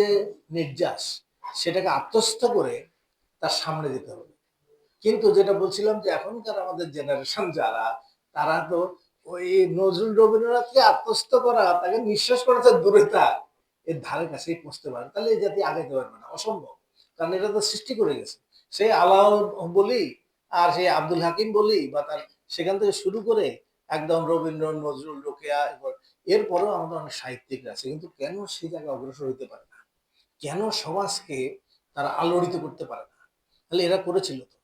যে নির্যাস, সেটাকে আত্মস্থ করে তার সামনে দিতে হবে। কিন্তু যেটা বলছিলাম যে এখনকার আমাদের জেনারেশন যারা, তারা তো ওই নজরুল রবীন্দ্রনাথকে আত্মস্থ করা, তাকে নিঃশ্বাস করাতে দূরে থাক, এর ধারে কাছেই পৌঁছতে পারে। তাহলে এই জাতি আগাইতে পারবে না, অসম্ভব। কারণ এটা তো সৃষ্টি করে গেছে। সেই আলাউ বলি আর সেই আব্দুল হাকিম বলি বা তার সেখান থেকে শুরু করে একদম রবীন্দ্র নজরুল, রোকেয়া, এরপর এরপরেও আমাদের অনেক সাহিত্যিক আছে। কিন্তু কেন সেই জায়গায় অগ্রসর হতে পারে কেন সমাজকে তারা আলোড়িত করতে পারে না? তাহলে এরা করেছিল তো।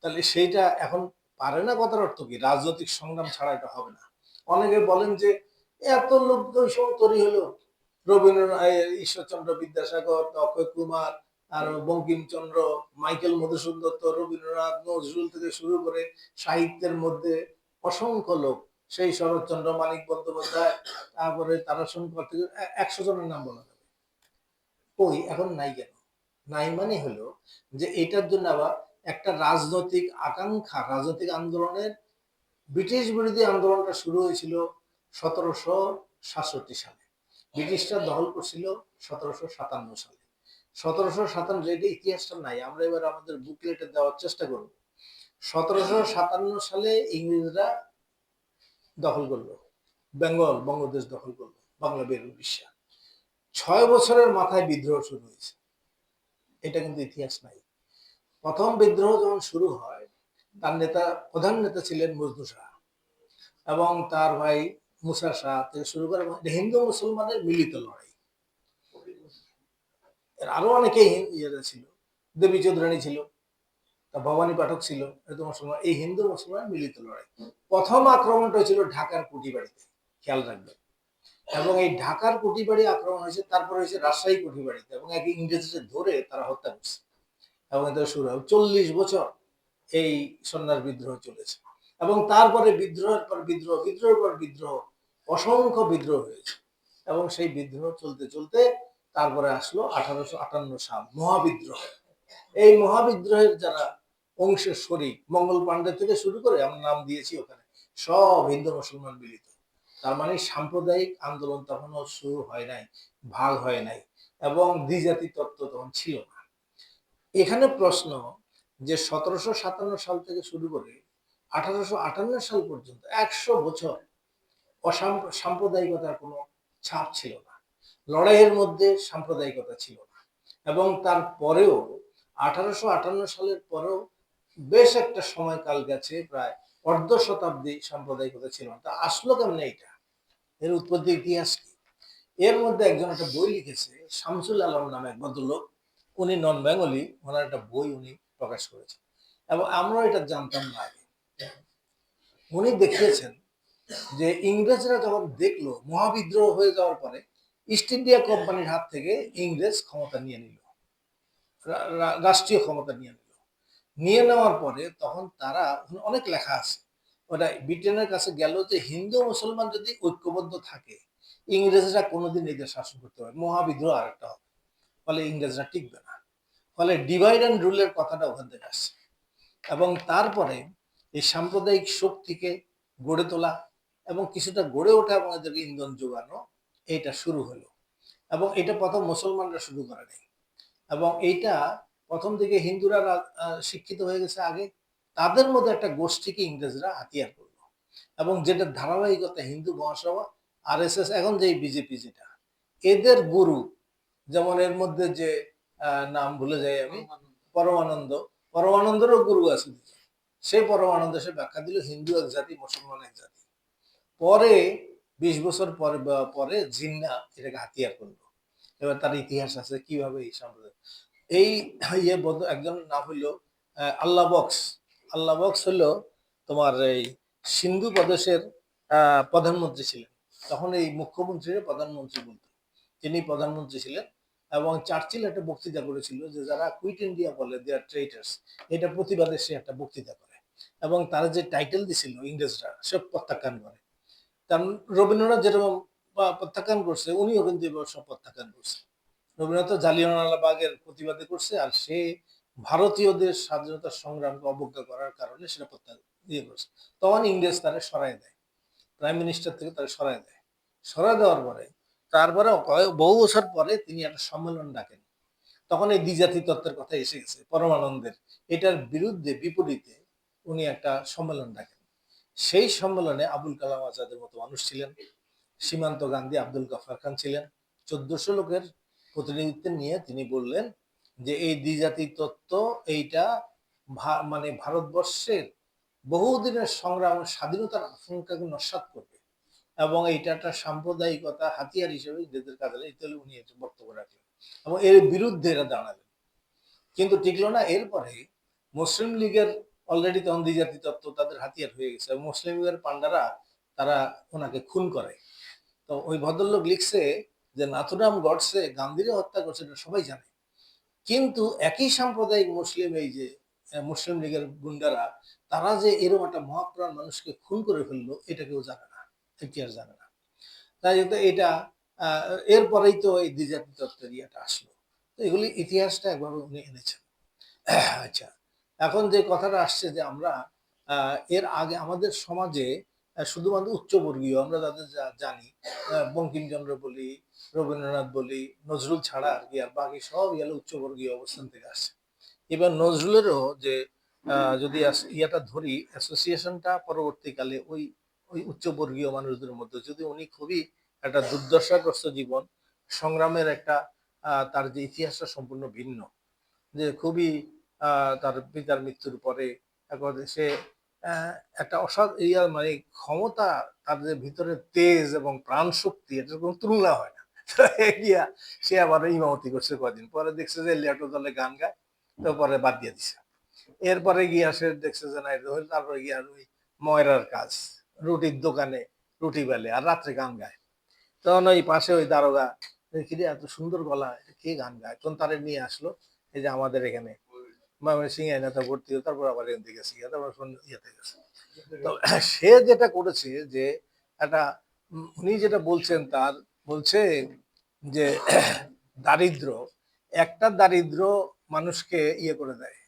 তাহলে সেইটা এখন পারে না কথার অর্থ কি? রাজনৈতিক সংগ্রাম ছাড়া এটা হবে না। অনেকে বলেন যে, এত লোক ওই তৈরি হলো। রবীন্দ্রনাথ ঈশ্বরচন্দ্র বিদ্যাসাগর, অক্ষয় কুমার, আর বঙ্কিমচন্দ্র, মাইকেল মধুসূদন দত্ত, রবীন্দ্রনাথ, নজরুল থেকে শুরু করে সাহিত্যের মধ্যে অসংখ্য লোক। সেই শরৎচন্দ্র মানিক বন্দ্যোপাধ্যায়, তারপরে তারাশঙ্কর থেকে একশো জনের নাম বলা ওই এখন নাই কেন? নাই মানে হলো যে এটার জন্য আবার একটা রাজনৈতিক আকাঙ্ক্ষা, রাজনৈতিক আন্দোলনের ব্রিটিশ বিরোধী আন্দোলনটা শুরু হয়েছিল সতেরোশো সাতষট্টি সালে। ব্রিটিশরা দখল করছিল সতেরোশো সাতান্ন সালে। সতেরোশো সাতান্ন এটা ইতিহাসটা নাই। আমরা এবার আমাদের বুকলেটে দেওয়ার চেষ্টা করব। সতেরোশো সাতান্ন সালে ইংরেজরা দখল করল। বেঙ্গল, বঙ্গদেশ দখল করল। বাংলা বের উড়িষ্যা। ছয় বছরের মাথায় বিদ্রোহ শুরু হয়েছে। এটা কিন্তু ইতিহাস নাই। প্রথম বিদ্রোহ যখন শুরু হয়, তার নেতা, প্রধান নেতা ছিলেন মজনু শাহ এবং তার ভাই মুসা শাহ থেকে শুরু করে হিন্দু মুসলমানের মিলিত লড়াই। এর আরও অনেকেই ইয়েরা ছিল, দেবী চৌধুরানী ছিল, তা ভবানী পাঠক ছিল এটা মুসলমান, এই হিন্দু মুসলমান মিলিত লড়াই। প্রথম আক্রমণটা হয়েছিল ঢাকার কুটিবাড়িতে, খেয়াল রাখবেন। এবং এই ঢাকার কুটিবাড়ি আক্রমণ হয়েছে, তারপর হয়েছে রাজশাহী কুটিবাড়িতে এবং এক ইংরেজদের ধরে তারা হত্যা করছে। এবং এটা শুরু হয় চল্লিশ বছর এই সন্ন্যাস বিদ্রোহ চলেছে। এবং তারপরে বিদ্রোহের পর বিদ্রোহ, বিদ্রোহের পর বিদ্রোহ, অসংখ্য বিদ্রোহ হয়েছে। এবং সেই বিদ্রোহ চলতে চলতে তারপরে আসলো আঠারোশো আটান্ন সাল মহাবিদ্রোহ। এই মহাবিদ্রোহের যারা অংশের শরিক, মঙ্গল পাণ্ডে থেকে শুরু করে আমরা নাম দিয়েছি ওখানে, সব হিন্দু মুসলমান মিলিত। তার মানে সাম্প্রদায়িক আন্দোলন তখনও শুরু হয় নাই, ভাগ হয় নাই এবং দ্বিজাতি তত্ত্ব তখন ছিল না। এখানে প্রশ্ন যে সতেরোশো সাতান্ন সাল থেকে শুরু করে আঠারোশো আটান্ন সাল পর্যন্ত একশো বছর সাম্প্রদায়িকতার কোনো ছাপ ছিল না। লড়াইয়ের মধ্যে সাম্প্রদায়িকতা ছিল না এবং তারপরেও আঠারোশো আটান্ন সালের পরেও বেশ একটা সময়কাল গেছে, প্রায় অর্ধ শতাব্দী সাম্প্রদায়িকতা ছিল না। তা আসলো কেমনে এটা? এর উৎপত্তি ইতিহাস কি এর মধ্যে একজন একটা বই লিখেছে, শামসুল আলম নামে এক ভদ্রলোক। উনি নন বেঙ্গলি ওনার একটা বই উনি প্রকাশ করেছেন। এবং আমরা এটা জানতাম না আগে। উনি দেখিয়েছেন যে ইংরেজরা যখন দেখল, মহাবিদ্রোহ হয়ে যাওয়ার পরে ইস্ট ইন্ডিয়া কোম্পানির হাত থেকে ইংরেজ ক্ষমতা নিয়ে নিল। রাষ্ট্রীয় ক্ষমতা নিয়ে নিল। নিয়ে নেওয়ার পরে তখন তারা, অনেক লেখা আছে ওটা ব্রিটেনের কাছে গেল যে হিন্দু মুসলমান যদি ঐক্যবদ্ধ থাকে, ইংরেজরা কোনোদিন এদের শাসন করতে পারে মহাবিদ্রোহ আরেকটা হবে। ফলে ইংরেজরা টিকবে না। ফলে ডিভাইড অ্যান্ড রুলের কথাটা ওখান থেকে আসছে। এবং তারপরে এই সাম্প্রদায়িক শক্তিকে গড়ে তোলা এবং কিছুটা গড়ে ওঠা এবং এদেরকে ইন্ধন যোগানো, এইটা শুরু হলো। এবং এটা প্রথম মুসলমানরা শুরু করে নেই এবং এইটা প্রথম দিকে হিন্দুরা শিক্ষিত হয়ে গেছে আগে। তাদের মধ্যে একটা গোষ্ঠীকে ইংরেজরা হাতিয়ার করল। এবং যেটা ধারাবাহিকতা হিন্দু মহাসভা আর এস এস এখন যে বিজেপি যেটা এদের গুরু যেমন এর মধ্যে যে নাম ভুলে যাই আমি পরমানন্দ। পরমানন্দেরও গুরু আছে। সেই পরমানন্দ সে ব্যাখ্যা দিল হিন্দু এক জাতি মুসলমান এক জাতি। পরে বিশ বছর পরে পরে জিন্না এটাকে হাতিয়ার করল। এবার তার ইতিহাস আছে কীভাবে এই সম্প্রদায়। এই ইয়ে একজন নাম হইল আল্লাহ বক্স। আল্লাহ বক্স হলো তোমার এই সিন্ধু প্রদেশের প্রধানমন্ত্রী ছিলেন। তখন এই মুখ্যমন্ত্রীরা প্রধানমন্ত্রী বলতো। তিনি প্রধানমন্ত্রী ছিলেন এবং চার্চিল একটা বক্তৃতা করেছিল যে যারা কুইট ইন্ডিয়া বলে দে আর ট্রেটার্স এটা প্রতিবাদে সে একটা বক্তৃতা করে। এবং তারা যে টাইটেল দিছিল ইংরেজরা, সে প্রত্যাখ্যান করে। কারণ রবীন্দ্রনাথ যেরকম প্রত্যাখ্যান করছে, উনিও কিন্তু এবার সব প্রত্যাখ্যান করছে। রবীন্দ্রনাথ তো জালিয়ানওয়ালা বাগের প্রতিবাদে করছে আর সে ভারতীয়দের স্বাধীনতা সংগ্রামকে অবজ্ঞা করার কারণে সেটা প্রত্যাখ্যান দিয়ে করছে। তখন ইংরেজ তারা সরাই দেয়। প্রাইম মিনিস্টার থেকে তারা সরাই দেয়। সরাই দেওয়ার পরে, তারপরে বহু বছর পরে তিনি একটা সম্মেলন ডাকেন। তখন এই দ্বিজাতি তত্ত্বের কথা এসে গেছে, পরমানন্দের। এটার বিরুদ্ধে, বিপরীতে উনি একটা সম্মেলন ডাকেন। সেই সম্মেলনে আবুল কালাম আজাদের মতো মানুষ ছিলেন। সীমান্ত গান্ধী আব্দুল গফার খান ছিলেন। চোদ্দশো লোকের প্রতিনিধিত্ব নিয়ে তিনি বললেন যে এই দ্বিজাতি তত্ত্ব এইটা মানে ভারতবর্ষের বহুদিনের সংগ্রাম স্বাধীনতার আশঙ্কাকে নস্বাত করবে এবং এইটা একটা সাম্প্রদায়িকতা হাতিয়ার হিসেবে নিজেদের কাজে। এই উনি একটা বক্তব্য রাখলেন এবং এর বিরুদ্ধে এরা দাঁড়ালেন কিন্তু টিকলো না, এরপরে মুসলিম লীগের অলরেডি তখন দ্বিজাতি তত্ত্ব তাদের হাতিয়ার হয়ে গেছে মুসলিম লীগের পান্ডারা তারা ওনাকে খুন করে তো ওই ভদ্রলোক লিখছে যে, নাথুরাম গডসে গান্ধীরে হত্যা করছে এটা সবাই জানে কিন্তু একই সাম্প্রদায়িক মুসলিম এই যে মুসলিম লীগের গুন্ডারা, তারা যে এরকম একটা মহাপ্রাণ মানুষকে খুন করে ফেলল, এটা কেউ জানে না ইতিহাস জানে না। তাই তো এটা এরপরেই তো এই দ্বিজাতি তত্ত্বের ইয়েটা আসলো। তো এগুলি ইতিহাসটা একভাবে উনি এনেছেন। আচ্ছা এখন যে কথাটা আসছে যে আমরা এর আগে আমাদের সমাজে শুধুমাত্র উচ্চবর্গীয়, আমরা তাদের জানি। বঙ্কিমচন্দ্র বলি, রবীন্দ্রনাথ বলি, নজরুল ছাড়া আর কি, আর বাকি সব গেলে উচ্চবর্গীয় অবস্থান থেকে আসছে এবার নজরুলেরও যে যদি ইয়াটা ধরি অ্যাসোসিয়েশনটা পরবর্তীকালে ওই ওই উচ্চবর্গীয় মানুষদের মধ্যে, যদি উনি খুবই একটা দুর্দশাগ্রস্ত জীবন, সংগ্রামের একটা তার যে ইতিহাসটা সম্পূর্ণ ভিন্ন। যে খুবই তার পিতার মৃত্যুর পরে সে একটা অসাধ ইয়া মানে ক্ষমতা যে ভিতরে তেজ এবং প্রাণ শক্তি এটার কোনো তুলনা হয় না। গিয়া সে আবার ইমামতি করছে কদিন। পরে দেখছে যে লেটো দলে গান গায়, তো পরে বাদ দিয়ে দিছে। এরপরে গিয়া সে দেখছে যে না, এটা তারপরে গিয়া ওই ময়রার কাজ, রুটির দোকানে রুটি বেলে আর রাত্রে গান গায়। তখন ওই পাশে ওই দারোগা কিরে এত সুন্দর গলা কে গান গায়? তখন তারে নিয়ে আসলো, এই যে আমাদের এখানে ময়মনসিং আইনাতে ভর্তি হলো তারপর আবার থেকে গেছে তারপর ইয়েতে গেছে। তো সে যেটা করেছে যে একটা উনি যেটা বলছেন তার, বলছে যে দারিদ্র, একটা দারিদ্র মানুষকে ইয়ে করে দেয়।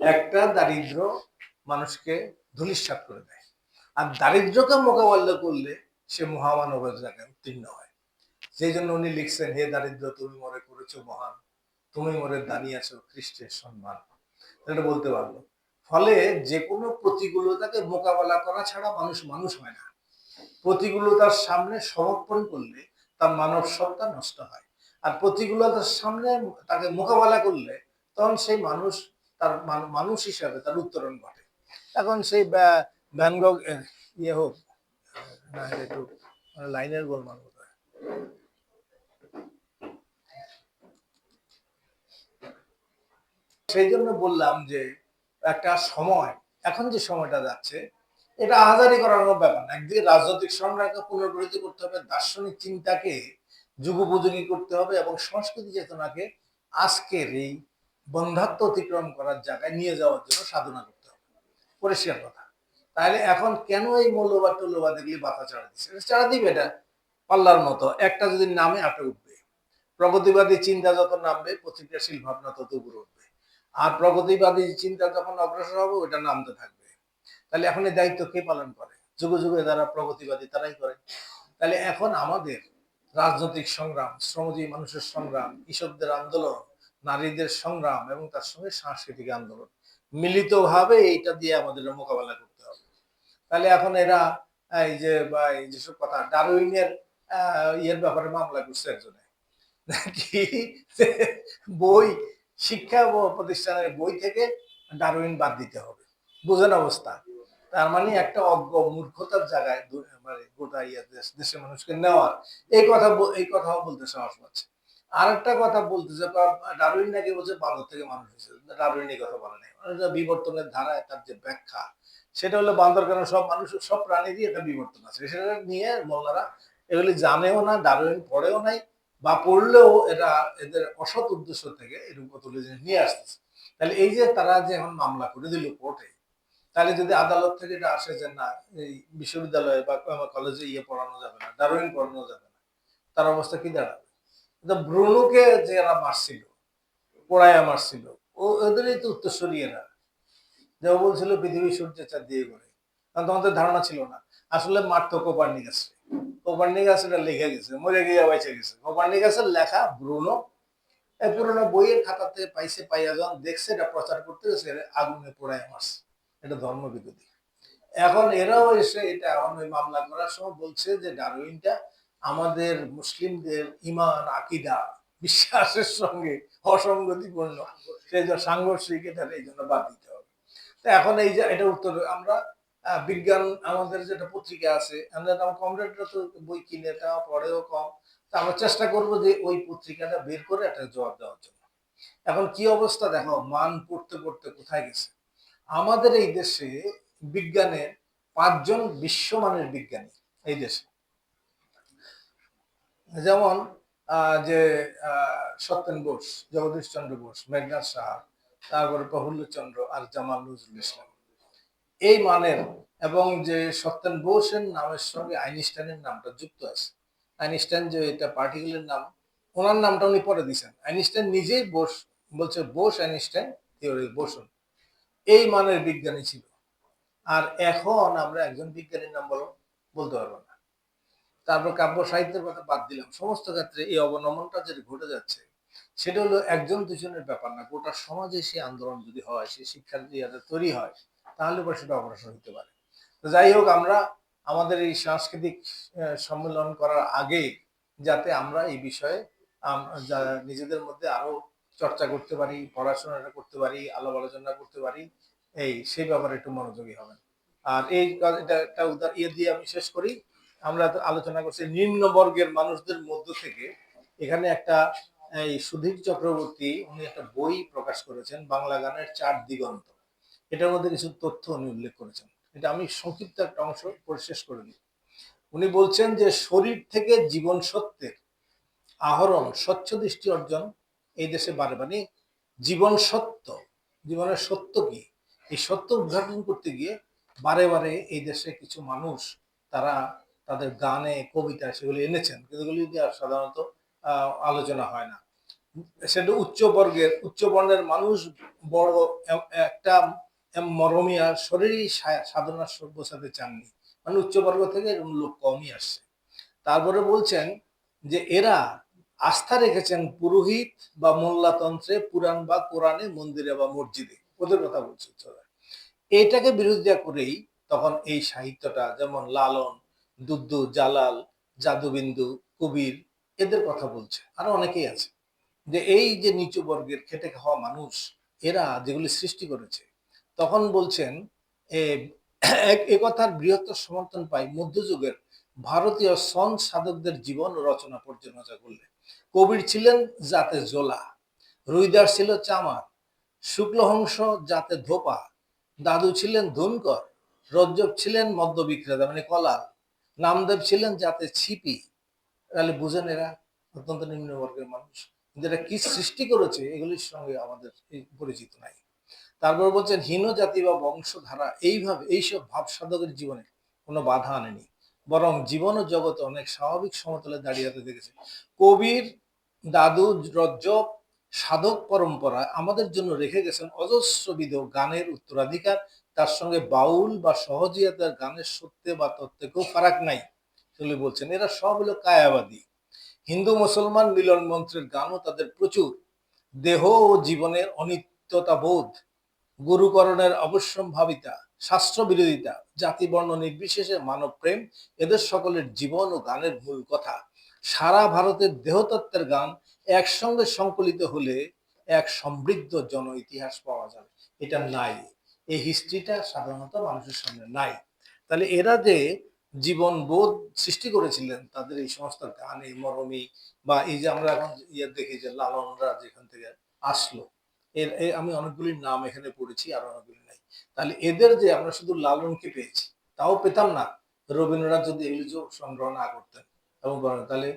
একটা দারিদ্র মানুষকে ধূলিসাৎ করে দেয়। আর দারিদ্রকে মোকাবিলা করলে সে মহামানবের জায়গায় উত্তীর্ণ হয়। সেই জন্য উনি লিখছেন, হে দারিদ্র, তুমি মরে করেছ মহান। তুমি মরে দাঁড়িয়েছো খ্রিস্টের সম্মান। এটা বলতে পারল। ফলে যে কোনো প্রতিকূলতাকে মোকাবেলা করা ছাড়া মানুষ মানুষ হয় না। প্রতিকূলতার সামনে সমর্পণ করলে তার মানব সত্তা নষ্ট হয়। আর প্রতিকূলতার সামনে তাকে মোকাবেলা করলে তখন সেই মানুষ তার মানুষ হিসাবে তার উত্তরণ ঘটে। এখন সেই ব্যা- ভ্যান ইয়ে হোক একটু লাইনের গোলমাল। সেই জন্য বললাম যে একটা সময়, এখন যে সময়টা যাচ্ছে, এটা আহাজারি করানোর ব্যাপার না। একদিকে রাজনৈতিক সংগ্রামকে পুনর্গঠিত করতে হবে, দার্শনিক চিন্তাকে যুগোপযোগী করতে হবে এবং সংস্কৃতি চেতনাকে আজকের এই বন্ধাত্ম অতিক্রম করার জায়গায় নিয়ে যাওয়ার জন্য সাধনা করতে হবে। পরিষ্কার কথা। তাহলে এখন কেন এই মৌলবাদ টৌলবাদ এগুলি বাতা চাড়া দিচ্ছে? চাড়া দিবে এটা পাল্লার মতো। একটা যদি নামে আপে উঠবে, প্রগতিবাদী চিন্তা যত নামবে, প্রতিক্রিয়াশীল ভাবনা তত উপরে উঠবে। আর প্রগতিবাদী চিন্তা যখন অগ্রসর হবে ওটা নামতে থাকবে। তাহলে এখন এই দায়িত্ব কে পালন করে? যুগে যুগে যারা প্রগতিবাদী তারাই করে। তাহলে এখন আমাদের রাজনৈতিক সংগ্রাম শ্রমজীবী মানুষের সংগ্রাম কৃষকদের আন্দোলন নারীদের সংগ্রাম এবং তার সঙ্গে সাংস্কৃতিক আন্দোলন মিলিতভাবে এইটা দিয়ে আমাদের মোকাবেলা করতে হবে। তাহলে এখন এরা এই যে বা এই যেসব কথা ডারউইনের আহ, ইয়ের ব্যাপারে মামলা করছে একজনে। কি যে বই শিক্ষা প্রতিষ্ঠানের বই থেকে ডারউইন বাদ দিতে হবে। বুঝেন অবস্থা। তার মানে একটা অজ্ঞ মূর্খতার জায়গায় মানে গোটা ইয়ে দেশের মানুষকে নেওয়ার। এই কথা এই কথাও বলতে সাহস পাচ্ছে। আরেকটা কথা বলতেছে ডারউইন নাকি বলছে বাঁদর থেকে মানুষ হয়েছে। ডারউইন এই কথা বলে নাই। মানে বিবর্তনের ধারায় তার যে ব্যাখ্যা, সেটা হলো বান্দর কেন সব মানুষ, সব প্রাণীরই একটা বিবর্তন আছে। সেটা নিয়ে মোল্লারা এগুলি জানেও না, ডারউইন পড়েও নাই। বা পড়লেও এটা এদের অসৎ উদ্দেশ্য থেকে এরকম কতগুলো জিনিস নিয়ে আসতেছে। তাহলে এই যে তারা যে এখন মামলা করে দিল কোর্টে, তাহলে যদি আদালত থেকে এটা আসে যে না, এই বিশ্ববিদ্যালয়ে বা কলেজে ইয়ে পড়ানো যাবে না, ডারউইন পড়ানো যাবে না, তার অবস্থা কি দাঁড়াবে? ব্রুনুকে যে এরা মারছিল, পোড়াইয়া মারছিল, ও ওদেরই তো উত্তরসূরি এরা। যে ও বলছিল, পৃথিবী সূর্যের চার দিয়ে করে কারণ তোমাদের ধারণা ছিল না। আসলে মারতো কোপার্নিকাস লিখে গেছে, মরে গিয়ে গেছে। কোপার্নিকাসের লেখা ব্রুনো, এই বইয়ের পাইছে পাইয়া যখন দেখছে, এটা প্রচার করতে গেছে আগুনে পোড়ায় এটা ধর্ম বিরোধী। এখন এরাও এসে এটা মামলা করার সময় বলছে যে আমাদের মুসলিমদের ইমান, আকিদা, বিশ্বাসের সঙ্গে অসঙ্গতিপূর্ণ। সেই জন্য সাংঘর্ষিক এই জন্য বাদ দিতে হবে। তো এখন এই যে, এটা উত্তর আমরা বিজ্ঞান আমাদের যেটা পত্রিকা আছে, আমরা কমরেডরা তো বই কিনে তা পড়েও কম। তা আমরা চেষ্টা করব যে ওই পত্রিকাটা বের করে একটা জবাব দেওয়ার জন্য। এখন কি অবস্থা দেখো, মান পড়তে পড়তে কোথায় গেছে? আমাদের এই দেশে বিজ্ঞানের পাঁচজন বিশ্বমানের বিজ্ঞানী এই দেশে। যেমন যে সত্যেন বোস জগদীশ চন্দ্র বোস মেঘনাথ সাহা, তারপরে প্রফুল্ল চন্দ্র আর জামাল নজরুল ইসলাম। এই মানের এবং যে সত্যেন বোসের নামের সঙ্গে আইনস্টাইনের নামটা যুক্ত আছে। আইনস্টাইন যে এটা পার্টিকুলার নাম, ওনার নামটা উনি পরে দিয়েছেন আইনস্টাইন নিজেই বোস, বলছে বোস আইনস্টাইন থিওরি বোসন। এই মানের বিজ্ঞানী ছিল। আর এখন আমরা একজন বিজ্ঞানীর নাম বলো বলতে পারব না। তারপর কাব্য সাহিত্যের কথা বাদ দিলাম। সমস্ত ক্ষেত্রে এই অবনমনটা যেটা ঘটে যাচ্ছে, সেটা হলো একজন দুজনের ব্যাপার না। গোটা সমাজে সে আন্দোলন যদি হয়, সে শিক্ষার্থী ইয়াটা তৈরি হয় তাহলে পরে সেটা অগ্রসর হতে পারে। তো যাই হোক, আমরা আমাদের এই সাংস্কৃতিক সম্মেলন করার আগে যাতে আমরা এই বিষয়ে নিজেদের মধ্যে আরও চর্চা করতে পারি, পড়াশোনাটা করতে পারি আলাপ আলোচনা করতে পারি, এই, সেই ব্যাপারে একটু মনোযোগী হবেন। আর এই এটা একটা ইয়ে দিয়ে আমি শেষ করি। আমরা আলোচনা করছি নিম্ন বর্গের মানুষদের মধ্য থেকে এখানে একটা, এই সুধীর চক্রবর্তী, উনি একটা বই প্রকাশ করেছেন, বাংলা গানের চার দিগন্ত। এটার মধ্যে কিছু তথ্য উনি উল্লেখ করেছেন। এটা আমি সংক্ষিপ্ত একটা অংশ পড়ে শেষ করে দিই। উনি বলছেন যে শরীর থেকে জীবন সত্যের আহরণ, স্বচ্ছ দৃষ্টি অর্জন এই দেশে বারে মানে জীবন সত্য, জীবনের সত্য কি? এই সত্য উদ্ঘাটন করতে গিয়ে বারে বারে এই দেশে কিছু মানুষ তারা তাদের গানে কবিতা সেগুলি এনেছেন। এগুলি আর সাধারণত আলোচনা হয় না। সেটা উচ্চ বর্গের উচ্চ বর্ণের মানুষ বড় একটা মরমিয়া শরীরই সা- সাধনা বোঝাতে চাননি। মানে উচ্চ বর্গ থেকে এরকম লোক কমই আসছে। তারপরে বলছেন যে এরা আস্থা রেখেছেন পুরোহিত বা মোল্লাতন্ত্রে পুরাণ বা কোরআনে, মন্দিরে বা মসজিদে। ওদের কথা বলছে। এইটাকে বিরোধিতা করেই তখন এই সাহিত্যটা, যেমন লালন দুদ্দু জালাল, জাদুবিন্দু, কবির, এদের কথা বলছে। আরও অনেকেই আছে। যে এই যে নিচু বর্গের খেটে খাওয়া মানুষ, এরা যেগুলি সৃষ্টি করেছে তখন বলছেন, এ, এক- এ বৃহত্তর সমর্থন পাই মধ্যযুগের ভারতীয় সন সাধকদের জীবন রচনা পর্যালোচনা করলে। কবির ছিলেন জাতে জোলা রুইদার ছিল চামার, শুক্লহংস জাতে ধোপা, দাদু ছিলেন ধুনকর, রজ্জব ছিলেন মদ্য বিক্রেতা মানে কলাল, নামদেব ছিলেন জাতে ছিপি। তাহলে বুঝেন এরা, অত্যন্ত নিম্নবর্গের মানুষ। কিন্তু কি সৃষ্টি করেছে এগুলির সঙ্গে আমাদের পরিচিত নাই। তারপর বলছেন, হীন জাতি বা বংশধারা এইভাবে, এইসব ভাব সাধকের জীবনে কোনো বাধা আনেনি। বরং জীবন ও জগতে অনেক স্বাভাবিক সমতলে দাঁড়িয়ে দেখেছে। কবির, দাদু রজ্জব সাধক পরম্পরা আমাদের জন্য রেখে গেছেন অজস্রবিধ গানের উত্তরাধিকার। তার সঙ্গে বাউল বা সহজিয়াতার গানের সত্যে বা তত্ত্বেকেও ফারাক নাই সেগুলি বলছেন। এরা সব হলো কায়াবাদী। হিন্দু মুসলমান মিলন মন্ত্রের গানও তাদের প্রচুর। দেহ ও জীবনের অনিত্যতা বোধ গুরুকরণের অবশ্যম্ভাবিতা শাস্ত্র বিরোধিতা জাতি, বর্ণ, নির্বিশেষে মানব প্রেম, এদের সকলের জীবন ও গানের মূল কথা। সারা ভারতের দেহতত্ত্বের গান একসঙ্গে সংকলিত হলে এক সমৃদ্ধ জন ইতিহাস পাওয়া যাবে। এটা নাই। এই হিস্ট্রিটা সাধারণত মানুষের সামনে নাই। তাহলে এরা যে জীবন বোধ সৃষ্টি করেছিলেন, তাদের এই সমস্ত গানে, মরমী বা এই যে আমরা এখন ইয়ে দেখি যে লালনরা যেখান থেকে আসলো এর আমি অনেকগুলির নাম এখানে পড়েছি, আর অনেকগুলি নাই। তাহলে এদের যে আমরা শুধু লালনকে পেয়েছি, তাও পেতাম না? রবীন্দ্রনাথ যদি এগুলি সংগ্রহ না করতেন এবং তাহলে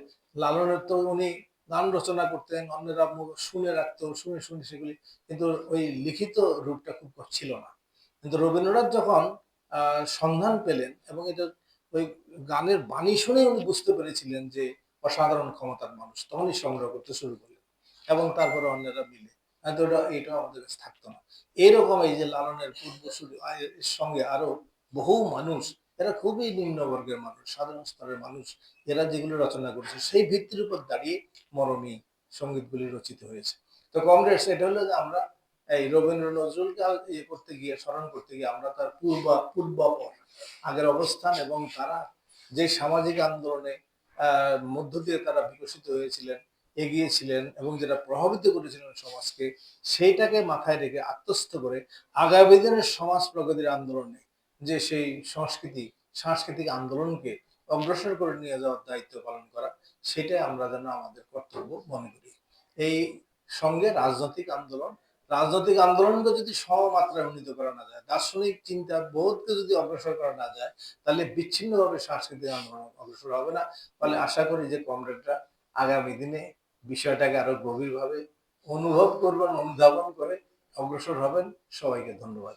লালনের তো উনি গান রচনা করতেন, অন্যরা শুনে রাখতো, শুনে শুনে সেগুলি, কিন্তু ওই লিখিত রূপটা খুব ছিল না। কিন্তু রবীন্দ্রনাথ যখন সন্ধান পেলেন এবং এটা ওই গানের বাণী শুনে উনি বুঝতে পেরেছিলেন যে অসাধারণ ক্ষমতার মানুষ, তখনই সংগ্রহ করতে শুরু করলেন এবং তারপরে অন্যরা মিলে। ওটা এটা আমাদের কাছে থাকতো না। এরকম এই যে লালনের পূর্বসূরি এর সঙ্গে আরও বহু মানুষ, এরা খুবই নিম্ন বর্গের মানুষ, সাধারণ স্তরের মানুষ, এরা যেগুলো রচনা করেছে সেই ভিত্তির উপর দাঁড়িয়ে মরমী সঙ্গীতগুলি রচিত হয়েছে। তো কংগ্রেস, এটা হলো যে আমরা এই রবীন্দ্র নজরুলকে ইয়ে করতে গিয়ে, স্মরণ করতে গিয়ে আমরা তার পূর্ব, পূর্বাপর আগের অবস্থান এবং তারা যে সামাজিক আন্দোলনে মধ্য দিয়ে তারা বিকশিত হয়েছিলেন এগিয়েছিলেন এবং যেটা প্রভাবিত করেছিলেন সমাজকে, সেইটাকে মাথায় রেখে আত্মস্থ করে আগামী দিনের সমাজ প্রগতির আন্দোলনে যে সেই সংস্কৃতি, সাংস্কৃতিক আন্দোলনকে অগ্রসর করে নিয়ে যাওয়ার দায়িত্ব পালন করা, সেটাই আমরা যেন আমাদের কর্তব্য মনে করি। এই সঙ্গে রাজনৈতিক আন্দোলন, রাজনৈতিক আন্দোলনকে যদি সমমাত্রায় উন্নীত করা না যায়, দার্শনিক চিন্তা বোধকে যদি অগ্রসর করা না যায়, তাহলে বিচ্ছিন্নভাবে সাংস্কৃতিক আন্দোলন অগ্রসর হবে না। ফলে আশা করি যে কমরেডরা আগামী দিনে বিষয়টাকে আরও গভীরভাবে অনুভব করবেন অনুধাবন করে অগ্রসর হবেন। সবাইকে ধন্যবাদ।